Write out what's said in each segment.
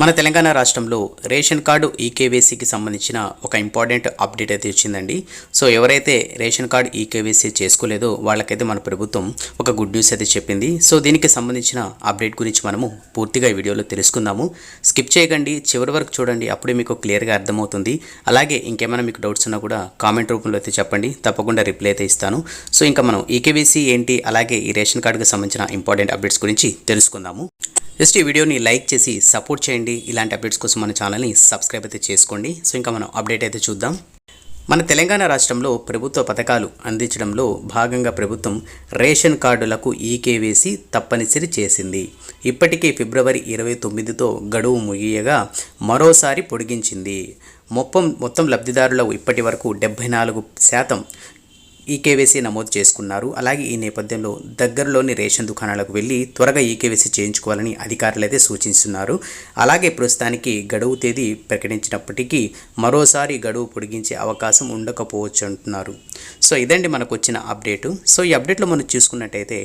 మన తెలంగాణ రాష్ట్రంలో ration card ఈకేవీసీకి సంబంధించిన ఒక ఇంపార్టెంట్ అప్డేట్ అయితే వచ్చిందండి. సో ఎవరైతే రేషన్ కార్డు ఈకేవీసీ చేసుకోలేదో వాళ్ళకైతే మన ప్రభుత్వం ఒక గుడ్ న్యూస్ అయితే చెప్పింది. సో దీనికి సంబంధించిన అప్డేట్ గురించి మనము పూర్తిగా ఈ వీడియోలో తెలుసుకుందాము. స్కిప్ చేయకండి చివరి వరకు చూడండి అప్పుడే మీకు క్లియర్గా అర్థమవుతుంది. అలాగే ఇంకేమైనా మీకు డౌట్స్ ఉన్నా కూడా కామెంట్ రూపంలో అయితే చెప్పండి తప్పకుండా రిప్లై అయితే ఇస్తాను. సో ఇంకా మనం ఈకేవీసీ ఏంటి అలాగే ఈ రేషన్ కార్డుకి సంబంధించిన ఇంపార్టెంట్ అప్డేట్స్ గురించి తెలుసుకుందాము. జస్ట్ ఈ వీడియోని లైక్ చేసి సపోర్ట్ చేయండి. ఇలాంటి అప్డేట్స్ కోసం మన ఛానల్ని సబ్స్క్రైబ్ అయితే చేసుకోండి. సో ఇంకా మనం అప్డేట్ అయితే చూద్దాం. మన తెలంగాణ రాష్ట్రంలో ప్రభుత్వ పథకాలు అందించడంలో భాగంగా ప్రభుత్వం రేషన్ కార్డులకు ఈకేవేసి తప్పనిసరి చేసింది. ఇప్పటికే ఫిబ్రవరి ఇరవై తొమ్మిదితో గడువు ముగియగా మరోసారి పొడిగించింది. మొత్తం మొత్తం లబ్ధిదారుల ఇప్పటి వరకు డెబ్బై నాలుగు శాతం ఈకేవైసీ నమోదు చేసుకున్నారు. అలాగే ఈ నేపథ్యంలో దగ్గరలోని రేషన్ దుకాణాలకు వెళ్ళి త్వరగా ఈకేవైసీ చేయించుకోవాలని అధికారులు అయితే సూచిస్తున్నారు. అలాగే ప్రస్తుతానికి గడువు తేదీ ప్రకటించినప్పటికీ మరోసారి గడువు పొడిగించే అవకాశం ఉండకపోవచ్చు అంటున్నారు. సో ఇదండి మనకు వచ్చిన అప్డేటు. సో ఈ అప్డేట్లో మనం చూసుకున్నట్టయితే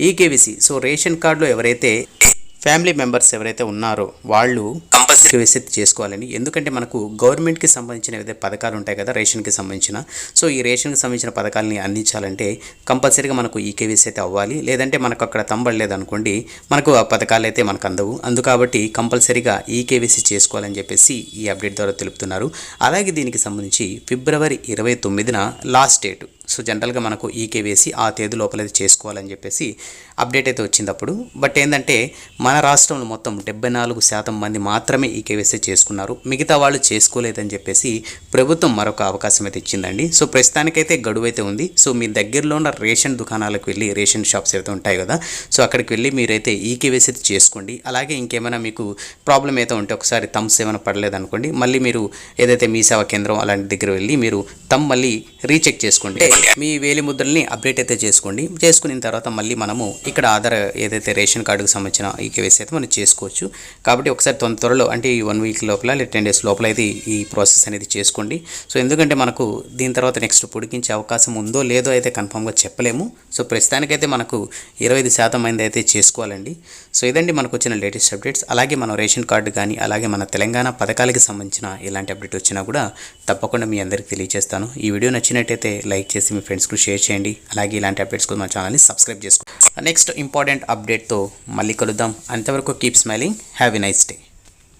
ఈకేవీసీ సో రేషన్ కార్డులో ఎవరైతే ఫ్యామిలీ మెంబర్స్ ఎవరైతే ఉన్నారో వాళ్ళు కంపల్సరీ విసిట్ చేసుకోవాలని ఎందుకంటే మనకు గవర్నమెంట్కి సంబంధించిన ఏదైతే పథకాలు ఉంటాయి కదా రేషన్కి సంబంధించిన. సో ఈ రేషన్కి సంబంధించిన పథకాలని అందించాలంటే కంపల్సరీగా మనకు ఈకేవీసీ అయితే అవ్వాలి. లేదంటే మనకు అక్కడ తంబడలేదు అనుకోండి మనకు ఆ పథకాలు అయితే మనకు అందవు. అందు కాబట్టి కంపల్సరీగా ఈకేవీసీ చేసుకోవాలని చెప్పేసి ఈ అప్డేట్ ద్వారా తెలుపుతున్నారు. అలాగే దీనికి సంబంధించి ఫిబ్రవరి ఇరవై తొమ్మిదిన లాస్ట్ డేట్ సో జనరల్గా మనకు ఈకేవేసి ఆ తేదీ లోపల చేసుకోవాలని చెప్పేసి అప్డేట్ అయితే వచ్చింది అప్పుడు బట్ ఏంటంటే మన రాష్ట్రంలో మొత్తం డెబ్బై నాలుగు శాతం మంది మాత్రమే ఈకేవేసీ చేసుకున్నారు. మిగతా వాళ్ళు చేసుకోలేదని చెప్పేసి ప్రభుత్వం మరొక అవకాశం అయితే ఇచ్చిందండి. సో ప్రస్తుతానికైతే గడువు అయితే ఉంది. సో మీ దగ్గరలో ఉన్న రేషన్ దుకాణాలకు వెళ్ళి రేషన్ షాప్స్ అయితే ఉంటాయి కదా సో అక్కడికి వెళ్ళి మీరైతే ఈకేవేసీ అయితే చేసుకోండి. అలాగే ఇంకేమైనా మీకు ప్రాబ్లం అయితే ఉంటే ఒకసారి థమ్స్ ఏమైనా పడలేదనుకోండి మళ్ళీ మీరు ఏదైతే మీ సేవా కేంద్రం అలాంటి దగ్గర వెళ్ళి మీరు తమ్ మళ్ళీ రీచెక్ చేసుకోండి. మీ వేలి ముద్రల్ని అప్డేట్ అయితే చేసుకోండి. చేసుకున్న తర్వాత మళ్ళీ మనము ఇక్కడ ఆధార్ ఏదైతే రేషన్ కార్డుకు సంబంధించిన ఈకేవైసీ అయితే మనం చేసుకోవచ్చు. కాబట్టి ఒకసారి తొంద త్వరలో అంటే ఈ వన్ వీక్ లోపల లేదా టెన్ డేస్ లోపల అయితే ఈ ప్రాసెస్ అనేది చేసుకోండి. సో ఎందుకంటే మనకు దీని తర్వాత నెక్స్ట్ పొడిగించే అవకాశం ఉందో లేదో అయితే కన్ఫామ్గా చెప్పలేము. సో ప్రస్తుతానికైతే మనకు ఇరవై ఐదు శాతం మంది అయితే చేసుకోవాలండి. సో ఇదండి మనకు వచ్చిన లేటెస్ట్ అప్డేట్స్. అలాగే మన రేషన్ కార్డు కానీ అలాగే మన తెలంగాణ పథకాలకి సంబంధించిన ఎలాంటి అప్డేట్ వచ్చినా కూడా తప్పకుండా మీ అందరికీ తెలియజేస్తాను. ఈ వీడియో నచ్చినట్టయితే లైక్ చేసి మీ ఫ్రెండ్స్కు షేర్ చేయండి. అలాగే ఇలాంటి అప్డేట్స్ కోసం మన ఛానల్ని సబ్స్క్రైబ్ చేసుకోండి. నెక్స్ట్ ఇంపార్టెంట్ అప్డేట్తో మళ్ళీ కలుద్దాం. అంతవరకు keep smiling. Have a nice day.